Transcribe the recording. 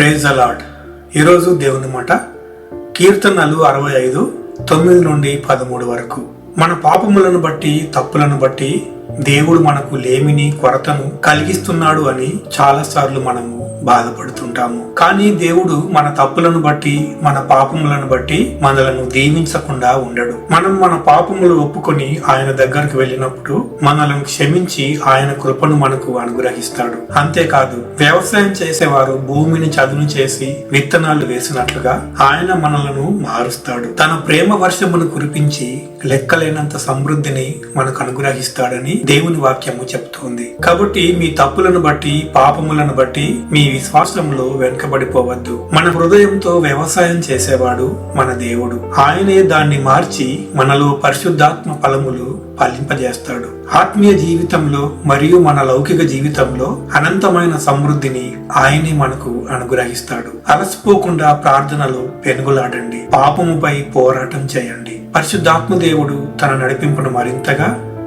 Praise అలాడ్ ఈరోజు దేవుని మాట కీర్తనలు అరవై ఐదు తొమ్మిది నుండి పదమూడు వరకు. మన పాపములను బట్టి తప్పులను బట్టి దేవుడు మనకు లేమిని కొరతను కలిగిస్తున్నాడు అని చాలాసార్లు మనము బాధపడుతుంటాము. కానీ దేవుడు మన తప్పులను బట్టి మన పాపములను బట్టి మనలను దీవించకుండా ఉండడు. మనం మన పాపములు ఒప్పుకొని ఆయన దగ్గరకు వెళ్ళినప్పుడు మనలను క్షమించి ఆయన కృపను మనకు అనుగ్రహిస్తాడు. అంతేకాదు వ్యవసాయం చేసేవారు భూమిని చదును చేసి విత్తనాలు వేసినట్లుగా ఆయన మనలను మారుస్తాడు. తన ప్రేమ వర్షమును కురిపించి లెక్కలేనంత సమృద్ధిని మనకు అనుగ్రహిస్తాడని దేవుని వాక్యము చెప్తోంది. కాబట్టి మీ తప్పులను బట్టి పాపములను బట్టి మీ విశ్వాసంలో వెనుకబడిపోవద్దు. మన హృదయంతో వ్యవసాయం చేసేవాడు మన దేవుడు. ఆయనే దాన్ని మార్చి మనలో పరిశుద్ధాత్మ ఫలములు ఫలింపజేస్తాడు. ఆత్మీయ జీవితంలో మరియు మన లౌకిక జీవితంలో అనంతమైన సమృద్ధిని ఆయనే మనకు అనుగ్రహిస్తాడు. అలసిపోకుండా ప్రార్థనలో పెనుగులాడండి. పాపముపై పోరాటం చేయండి. పరిశుద్ధాత్మ దేవుడు తన నడిపింపును మరింతగా